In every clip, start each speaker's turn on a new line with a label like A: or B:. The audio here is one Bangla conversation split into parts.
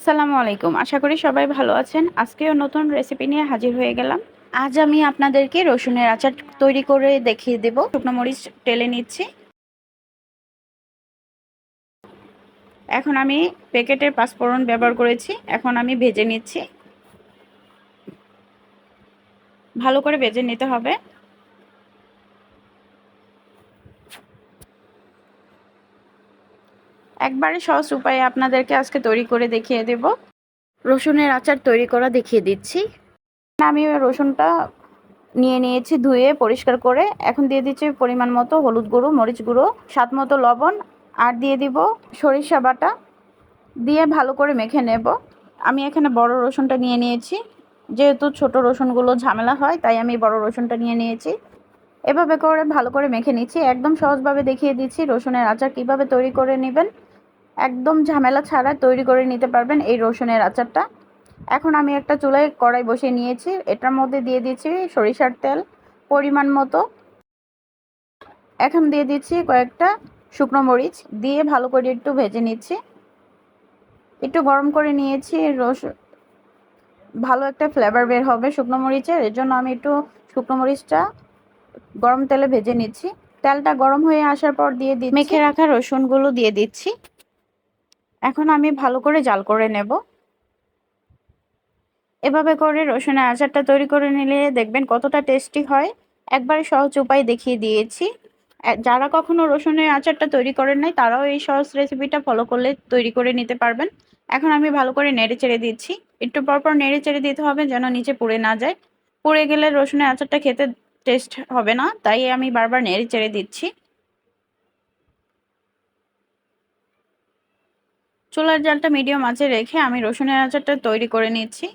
A: আসসালামু আলাইকুম। আশা করি সবাই ভালো আছেন। আজকেও নতুন রেসিপি নিয়ে হাজির হয়ে গেলাম। আজ আমি আপনাদেরকে রসুনের আচার তৈরি করে দেখিয়ে দেব। শুকনো মরিচ টেলে নিচ্ছি। এখন আমি প্যাকেটের পাঁচফোড়ন ব্যবহার করেছি। এখন আমি ভেজে নিচ্ছি। ভালো করে ভেজে নিতে হবে। একবারে সহজ উপায়ে আপনাদেরকে আজকে তৈরি করে দেখিয়ে দেব। রসুনের আচার তৈরি করা দেখিয়ে দিচ্ছি। আমি রসুনটা নিয়ে নিয়েছি ধুয়ে পরিষ্কার করে। এখন দিয়ে দিচ্ছি পরিমাণ মতো হলুদ গুঁড়ো, মরিচ গুঁড়ো, স্বাদ মতো লবণ আর দিয়ে দিব সরিষা বাটা। দিয়ে ভালো করে মেখে নেব। আমি এখানে বড় রসুনটা নিয়ে নিয়েছি। যেহেতু ছোট রসুনগুলো ঝামেলা হয়, তাই আমি বড় রসুনটা নিয়ে নিয়েছি। এভাবে করে ভালো করে মেখে নিচ্ছি। একদম সহজভাবে দেখিয়ে দিচ্ছি রসুনের আচার কীভাবে তৈরি করে নেবেন। একদম ঝামেলা ছাড়া তৈরি করে নিতে পারবেন এই রসুনের আচারটা। এখন আমি একটা চুলায় কড়াই বসিয়ে নিয়েছি। এটার মধ্যে দিয়ে দিচ্ছি সরিষার তেল পরিমাণ মতো। এখন দিয়ে দিচ্ছি কয়েকটা শুকনো মরিচ দিয়ে ভালো করে একটু ভেজে নিচ্ছি। একটু গরম করে নিয়েছি, রস ভালো একটা ফ্লেভার বের হবে শুকনো মরিচের। এর জন্য আমি একটু শুকনো মরিচটা গরম তেলে ভেজে নিচ্ছি। তেলটা গরম হয়ে আসার পর দিয়ে দিচ্ছি। মেখে রাখা রসুনগুলো দিয়ে দিচ্ছি। এখন আমি ভালো করে জাল করে নেব। এভাবে করে রসুনের আচারটা তৈরি করে নিলে দেখবেন কতটা টেস্টি হয়। একবারে সহজ উপায় দেখিয়ে দিয়েছি। যারা কখনো রসুনের আচারটা তৈরি করেন নাই, তারাও এই সহজ রেসিপিটা ফলো করলে তৈরি করে নিতে পারবেন। এখন আমি ভালো করে নেড়ে চেড়ে দিচ্ছি। একটু পরপর নেড়ে চেড়ে দিতে হবে যেন নিচে পুড়ে না যায়। পুড়ে গেলে রসুনের আচারটা খেতে টেস্ট হবে না, তাই আমি বারবার নেড়ে চেড়ে দিচ্ছি। চুলার জালটা মিডিয়াম আঁচে রেখে আমি রসুনের আচারটা তৈরি করে নিচ্ছি।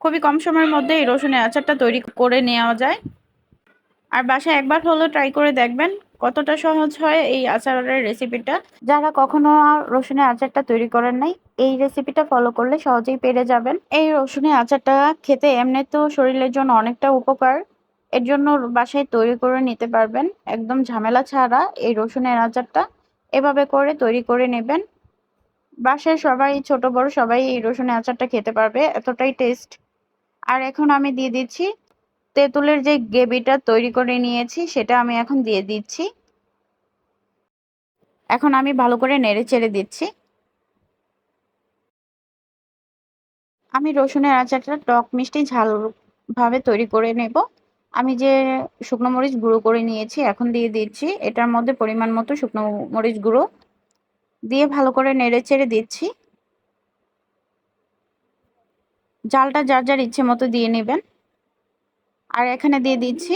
A: খুবই কম সময়ের মধ্যে এই রসুনের আচারটা তৈরি করে নেওয়া যায়। আর বাসায় একবার হলেও ট্রাই করে দেখবেন কতটা সহজ হয় এই আচারের রেসিপিটা যারা কখনো রসুনের আচারটা তৈরি করেন নাই, এই রেসিপিটা ফলো করলে সহজেই পেরে যাবেন। এই রসুনের আচারটা খেতে এমনি তো শরীরের জন্য অনেকটা উপকার, এর জন্য বাসায় তৈরি করে নিতে পারবেন। একদম ঝামেলা ছাড়া এই রসুনের আচারটা। এভাবে করে তৈরি করে নেবেন। বাসায় সবাই, ছোট, বড় সবাই এই রসুনের আচারটা খেতে পারবে, এতটাই টেস্ট আর এখন আমি দিয়ে দিচ্ছি তেঁতুলের যে গ্রেভিটা তৈরি করে নিয়েছি, সেটা আমি এখন দিয়ে দিচ্ছি। এখন আমি ভালো করে নেড়ে চেড়ে দিচ্ছি। আমি রসুনের আচারটা টক মিষ্টি ঝাল ভাবে তৈরি করে নেব। আমি যে শুকনো মরিচ গুঁড়ো করে নিয়েছি, এখন দিয়ে দিচ্ছি। এটার মধ্যে পরিমাণ মতো শুকনো মরিচ গুঁড়ো দিয়ে ভালো করে নেড়ে চেড়ে দিচ্ছি। জালটা যার যার ইচ্ছে মতো দিয়ে নেবেন। আর এখানে দিয়ে দিচ্ছি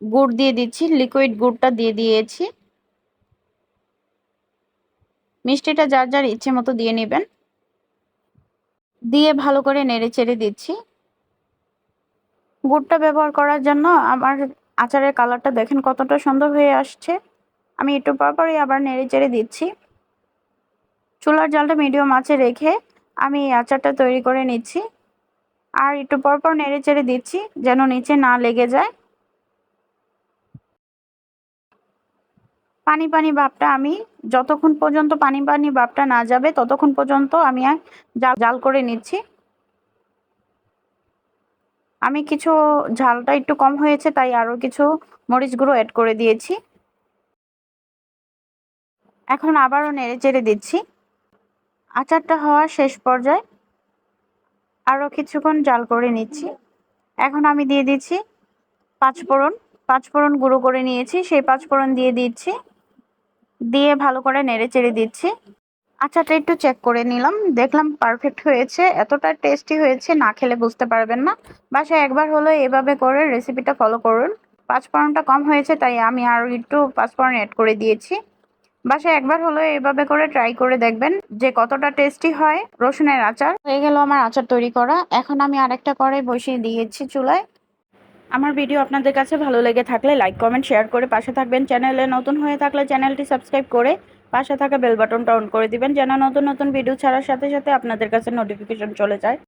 A: গুড়, দিয়ে দিচ্ছি লিকুইড গুড়টা দিয়ে দিয়েছি। মিষ্টিটা যার যার ইচ্ছে মতো দিয়ে নেবেন। দিয়ে ভালো করে নেড়ে চেড়ে দিচ্ছি। গুড়টা ব্যবহার করার জন্য আমার আচারের কালারটা দেখেন কতটা সুন্দর হয়ে আসছে। আমি একটু পরপরই আবার নেড়ে চেড়ে দিচ্ছি। চুলার জালটা মিডিয়াম আঁচে রেখে আমি এই আচারটা তৈরি করে নিচ্ছি। আর একটু পরপর নেড়ে চেড়ে দিচ্ছি যেন নিচে না লেগে যায়। পানি পানি ভাবটা আমি যতক্ষণ পর্যন্ত পানি পানি ভাবটা না যাবে ততক্ষণ পর্যন্ত আমি জাল জাল করে নিচ্ছি। আমি কিছু ঝালটা একটু কম হয়েছে, তাই আরও কিছু মরিচ গুঁড়ো অ্যাড করে দিয়েছি। এখন আবারও নেড়ে চেড়ে দিচ্ছি। আচারটা হওয়ার শেষ পর্যায়ে আরও কিছুক্ষণ জাল করে নিচ্ছি। এখন আমি দিয়ে দিচ্ছি পাঁচফোড়ন। পাঁচফোড়ন গুঁড়ো করে নিয়েছি, সেই পাঁচফোড়ন দিয়ে দিচ্ছি। দিয়ে ভালো করে নেড়ে চেড়ে দিচ্ছি। আচারটা একটু চেক করে নিলাম। দেখলাম পারফেক্ট হয়েছে। এতটা টেস্টি হয়েছে, না খেলে বুঝতে পারবেন না। বাসায় একবার হলো এভাবে করে রেসিপিটা ফলো করুন। পাঁচফোড়নটা কম হয়েছে, তাই আমি আরও একটু পাঁচফোড়ন অ্যাড করে দিয়েছি। বাসায় একবার হলো এভাবে করে ট্রাই করে দেখবেন যে কতটা টেস্টি হয় রসুনের আচার। হয়ে গেল আমার আচার তৈরি করা। এখন আমি আরেকটা করে বসিয়ে দিয়েছি চুলায়। আমার ভিডিও আপনাদের কাছে ভালো লেগে থাকলে লাইক কমেন্ট শেয়ার করে পাশে থাকবেন। চ্যানেলে নতুন হয়ে থাকলে চ্যানেলটি সাবস্ক্রাইব করে পাশে থাকা বেল বাটনটা অন করে দিবেন, যেন নতুন নতুন ভিডিও ছাড়ার সাথে সাথে আপনাদের কাছে নোটিফিকেশন চলে যায়।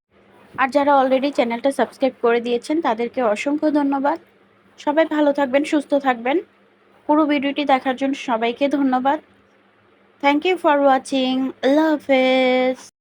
A: আর যারা অলরেডি চ্যানেলটা সাবস্ক্রাইব করে দিয়েছেন, তাদেরকে অসংখ্য ধন্যবাদ। সবাই ভালো থাকবেন, সুস্থ থাকবেন। পুরো ভিডিওটি দেখার জন্য সবাইকে ধন্যবাদ। থ্যাংক ইউ ফর ওয়াচিং আল্লাহ হাফেজ